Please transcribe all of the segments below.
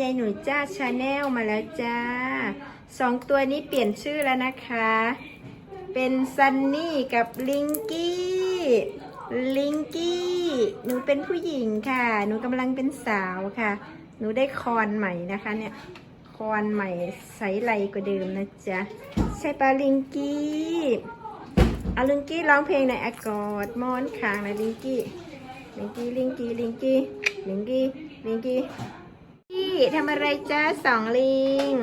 ยายหนูจ้าชาแนลมาแล้วจ้าสองตัวนี้เปลี่ยนชื่อแล้วนะคะ เป็นซันนี่กับลิงกี้ลิงกี้หนูเป็นผู้หญิงค่ะ หนูกำลังเป็นสาวค่ะ หนูได้คอนใหม่นะคะเนี่ยคอนใหม่ใสไหลกว่าเดิมนะจ๊ะใช่ปะลิงกี้อาลิงกี้ร้องเพลงในอยอากอดมอนคางนะลิงกี้ลิงกี้ลิงกี้ลิงกี้ลิงกี้ลิงกี้ ทำอะไรจ้าสองลิง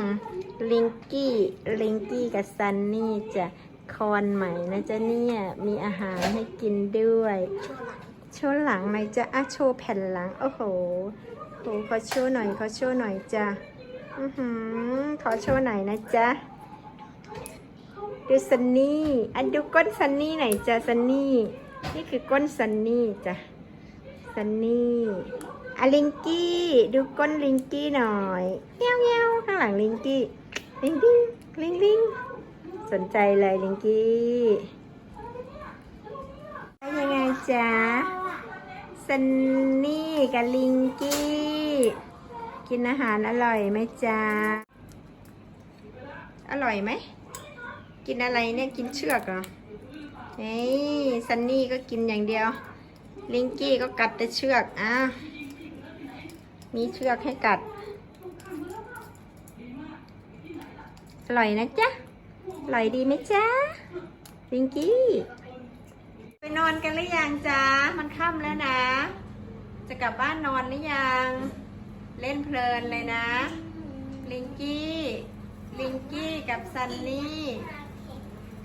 ลิงกี้ลิงกี้กับซันนี่จะคอนใหม่นะจ๊ะเนี่ย มีอาหารให้กินด้วย โชว์หลังไหมจ๊ะอะโชว์แผ่นหลัง โอ้โหโหขอโชว์หน่อยขอโชว์หน่อยจ้ะอือหือขอโชว์หน่อยนะจ๊ะดูซันนี่อันดูก้นซันนี่หน่อยจ้ะซันนี่ นี่คือก้นซันนี่จ้ะซันนี่ อะลิงกี้ ดูก้นลิงกี้หน่อยเงี้ยวเงี้ยวข้างหลังลิงกี้ ลิงลิงลิงลิงสนใจเลยลิงกี้เป็นยังไงจ๊ะซันนี่กับลิงกี้ กินอาหารอร่อยไหมจ๊ะ อร่อยไหม กินอะไรเนี่ย กินเชือกเหรอเฮ้ยซันนี่ก็กินอย่างเดียว ลิงกี้ก็กัดแต่เชือกอะ มีเชือกให้กัด อร่อยนะจ๊ะ อร่อยดีไหมจ๊ะลิงกี้ ไปนอนกันหรือยังจ๊ะ มันค่ำแล้วนะ จะกลับบ้านนอนหรือยัง เล่นเพลินเลยนะ ลิงกี้ ลิงกี้กับซันนี่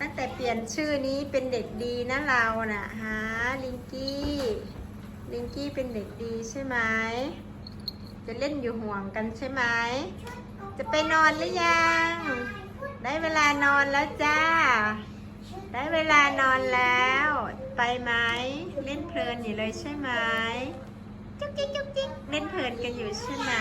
ตั้งแต่เปลี่ยนชื่อนี้เป็นเด็กดีนะเราน่ะฮะลิงกี้ ลิงกี้เป็นเด็กดีใช่ไหม จะเล่นอยู่ห่วงกันใช่ไหม จะไปนอนหรือยัง ได้เวลานอนแล้วจ้า ได้เวลานอนแล้ว ไปไหม เล่นเพลินอยู่เลยใช่ไหม จุ๊กจิ๊กจุ๊กจิ๊กเล่นเพลินกันอยู่ใช่ไหม